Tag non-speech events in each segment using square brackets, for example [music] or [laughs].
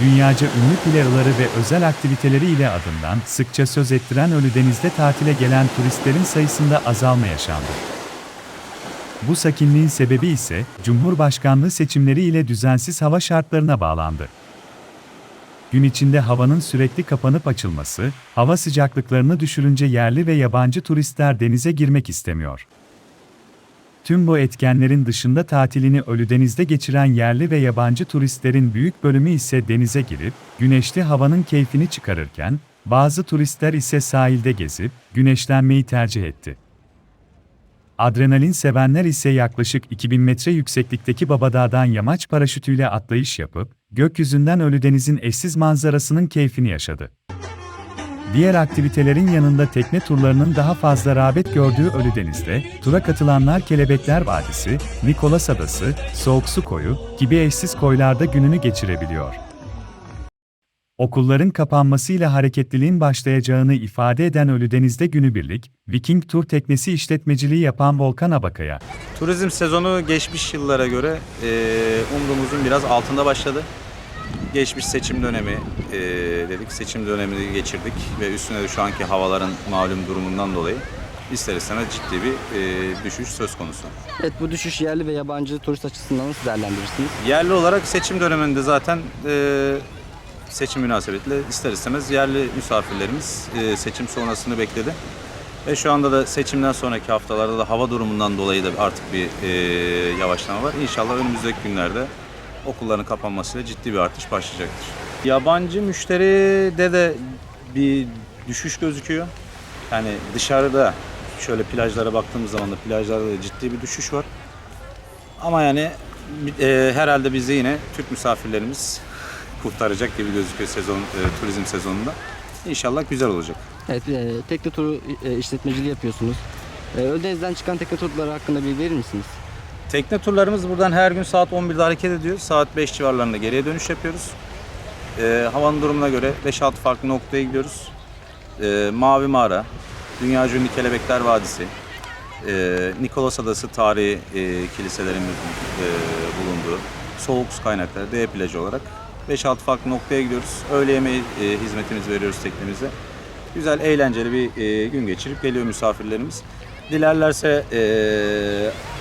dünyaca ünlü plajları ve özel aktiviteleri ile adından sıkça söz ettiren Ölüdeniz'de tatile gelen turistlerin sayısında azalma yaşandı. Bu sakinliğin sebebi ise Cumhurbaşkanlığı seçimleri ile düzensiz hava şartlarına bağlandı. Gün içinde havanın sürekli kapanıp açılması, hava sıcaklıklarını düşürünce yerli ve yabancı turistler denize girmek istemiyor. Tüm bu etkenlerin dışında tatilini Ölüdeniz'de geçiren yerli ve yabancı turistlerin büyük bölümü ise denize girip, güneşli havanın keyfini çıkarırken, bazı turistler ise sahilde gezip, güneşlenmeyi tercih etti. Adrenalin sevenler ise yaklaşık 2000 metre yükseklikteki Babadağ'dan yamaç paraşütüyle atlayış yapıp, gökyüzünden Ölüdeniz'in eşsiz manzarasının keyfini yaşadı. Diğer aktivitelerin yanında tekne turlarının daha fazla rağbet gördüğü Ölüdeniz'de, tura katılanlar Kelebekler Vadisi, Nikolas Adası, Soğuk Su Koyu gibi eşsiz koylarda gününü geçirebiliyor. Okulların kapanmasıyla hareketliliğin başlayacağını ifade eden Ölüdeniz'de günübirlik, Viking Tur teknesi işletmeciliği yapan Volkan Abakaya, Turizm sezonu geçmiş yıllara göre e, umduğumuzun biraz altında başladı. Geçmiş seçim dönemi e, dedik, seçim dönemini geçirdik ve üstüne de şu anki havaların malum durumundan dolayı ister istemez ciddi bir e, düşüş söz konusu. Evet bu düşüş yerli ve yabancı turist açısından nasıl değerlendirirsiniz? Yerli olarak seçim döneminde zaten e, seçim münasebetiyle ister istemez yerli misafirlerimiz e, seçim sonrasını bekledi. Ve şu anda da seçimden sonraki haftalarda da hava durumundan dolayı da artık bir e, yavaşlama var. İnşallah önümüzdeki günlerde okulların kapanmasıyla ciddi bir artış başlayacaktır. Yabancı müşteride de bir düşüş gözüküyor. Yani dışarıda şöyle plajlara baktığımız zaman da plajlarda da ciddi bir düşüş var. Ama yani e, herhalde bizi yine Türk misafirlerimiz [laughs] kurtaracak gibi gözüküyor sezon e, turizm sezonunda. İnşallah güzel olacak. Evet e, tekne turu e, işletmeciliği yapıyorsunuz. E, Ölüdeniz'den çıkan tekne turları hakkında bilgi verir misiniz? Tekne turlarımız buradan her gün saat 11'de hareket ediyor. Saat 5 civarlarında geriye dönüş yapıyoruz. E, havanın durumuna göre 5-6 farklı noktaya gidiyoruz. E, Mavi Mağara, Dünya ünlü Kelebekler Vadisi, e, Nikolas Adası tarihi e, kiliselerimizin e, bulunduğu soğuk su kaynakları D plajı olarak 5-6 farklı noktaya gidiyoruz. Öğle yemeği e, hizmetimizi veriyoruz teknemize. Güzel, eğlenceli bir e, gün geçirip geliyor misafirlerimiz. Dilerlerse e,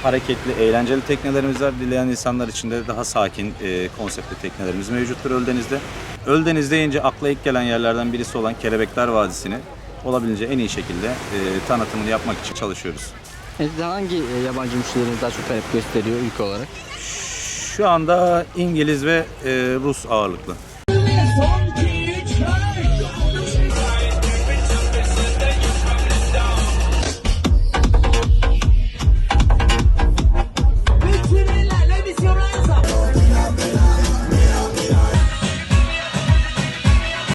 hareketli, eğlenceli teknelerimiz var. Dileyen insanlar için de daha sakin e, konseptli teknelerimiz mevcuttur Öldeniz'de. Öldeniz deyince akla ilk gelen yerlerden birisi olan Kelebekler Vadisi'ni olabildiğince en iyi şekilde e, tanıtımını yapmak için çalışıyoruz. Evet, hangi e, yabancı müşterileriniz daha çok talep gösteriyor ülke olarak? Şu anda İngiliz ve e, Rus ağırlıklı.